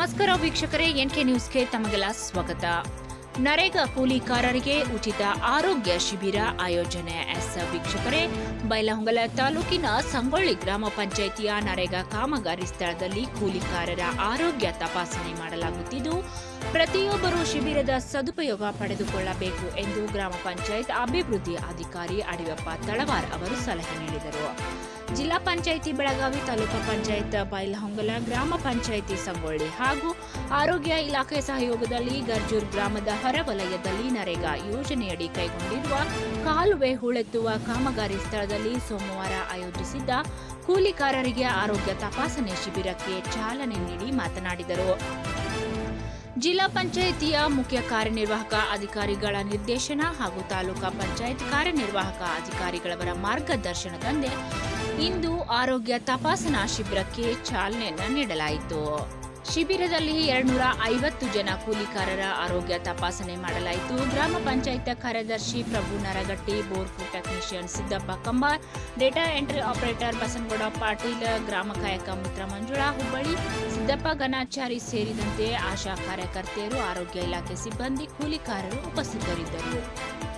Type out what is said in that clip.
ನಮಸ್ಕಾರ ವೀಕ್ಷಕರೇ, ಎನ್ಕೆ ನ್ಯೂಸ್ಗೆ ತಮಗೆಲ್ಲ ಸ್ವಾಗತ. ನರೇಗಾ ಕೂಲಿಕಾರರಿಗೆ ಉಚಿತ ಆರೋಗ್ಯ ಶಿಬಿರ ಆಯೋಜನೆ. ಎಸ್ ವೀಕ್ಷಕರೇ, ಬೈಲಹೊಂಗಲ ತಾಲೂಕಿನ ಸಂಗೊಳ್ಳಿ ಗ್ರಾಮ ಪಂಚಾಯಿತಿಯ ನರೇಗಾ ಕಾಮಗಾರಿ ಸ್ಥಳದಲ್ಲಿ ಕೂಲಿಕಾರರ ಆರೋಗ್ಯ ತಪಾಸಣೆ ಮಾಡಲಾಗುತ್ತಿದ್ದು, ಪ್ರತಿಯೊಬ್ಬರು ಶಿಬಿರದ ಸದುಪಯೋಗ ಪಡೆದುಕೊಳ್ಳಬೇಕು ಎಂದು ಗ್ರಾಮ ಪಂಚಾಯತ್ ಅಭಿವೃದ್ಧಿ ಅಧಿಕಾರಿ ಅಡಿಯಪ್ಪ ತಳವಾರ್ ಅವರು ಸಲಹೆ ನೀಡಿದರು. ಜಿಲ್ಲಾ ಪಂಚಾಯಿತಿ ಬೆಳಗಾವಿ ತಾಲೂಕು ಪಂಚಾಯತ್ ಬೈಲಹೊಂಗಲ ಗ್ರಾಮ ಪಂಚಾಯಿತಿ ಸಂಗೊಳ್ಳಿ ಹಾಗೂ ಆರೋಗ್ಯ ಇಲಾಖೆ ಸಹಯೋಗದಲ್ಲಿ ಗರ್ಜೂರ್ ಗ್ರಾಮದ ಹೊರವಲಯದಲ್ಲಿ ನರೇಗಾ ಯೋಜನೆಯಡಿ ಕೈಗೊಂಡಿರುವ ಕಾಲುವೆ ಹೂಳೆತ್ತುವ ಕಾಮಗಾರಿ ಸ್ಥಳದಲ್ಲಿ ಸೋಮವಾರ ಆಯೋಜಿಸಿದ್ದ ಕೂಲಿಕಾರರಿಗೆ ಆರೋಗ್ಯ ತಪಾಸಣೆ ಶಿಬಿರಕ್ಕೆ ಚಾಲನೆ ನೀಡಿ ಮಾತನಾಡಿದರು. ಜಿಲ್ಲಾ ಪಂಚಾಯಿತಿಯ ಮುಖ್ಯ ಕಾರ್ಯನಿರ್ವಾಹಕ ಅಧಿಕಾರಿಗಳ ನಿರ್ದೇಶನ ಹಾಗೂ ತಾಲೂಕಾ ಪಂಚಾಯತ್ ಕಾರ್ಯನಿರ್ವಾಹಕ ಅಧಿಕಾರಿಗಳವರ ಮಾರ್ಗದರ್ಶನದಂತೆ ಇಂದು ಆರೋಗ್ಯ ತಪಾಸಣಾ ಶಿಬಿರಕ್ಕೆ ಚಾಲನೆಯನ್ನ ನೀಡಲಾಯಿತು. ಶಿಬಿರದಲ್ಲಿ ಎರಡ್ನೂರ ಐವತ್ತು ಜನ ಕೂಲಿಕಾರರ ಆರೋಗ್ಯ ತಪಾಸಣೆ ಮಾಡಲಾಯಿತು. ಗ್ರಾಮ ಪಂಚಾಯತ್ ಕಾರ್ಯದರ್ಶಿ Prabhu Naragatti, ಬೋರ್ಫು technician Siddappa Kambar, data entry operator Basanagouda Patil, ಗ್ರಾಮ ಕಾಯಕ ಮಿತ್ರ ಮಂಜುಳಾ ಹುಬ್ಬಳ್ಳಿ, ಸಿದ್ದಪ್ಪ ಗಣಾಚಾರಿ ಸೇರಿದಂತೆ ಆಶಾ ಕಾರ್ಯಕರ್ತೆಯರು, ಆರೋಗ್ಯ ಇಲಾಖೆ ಸಿಬ್ಬಂದಿ, ಕೂಲಿಕಾರರು ಉಪಸ್ಥಿತರಿದ್ದರು.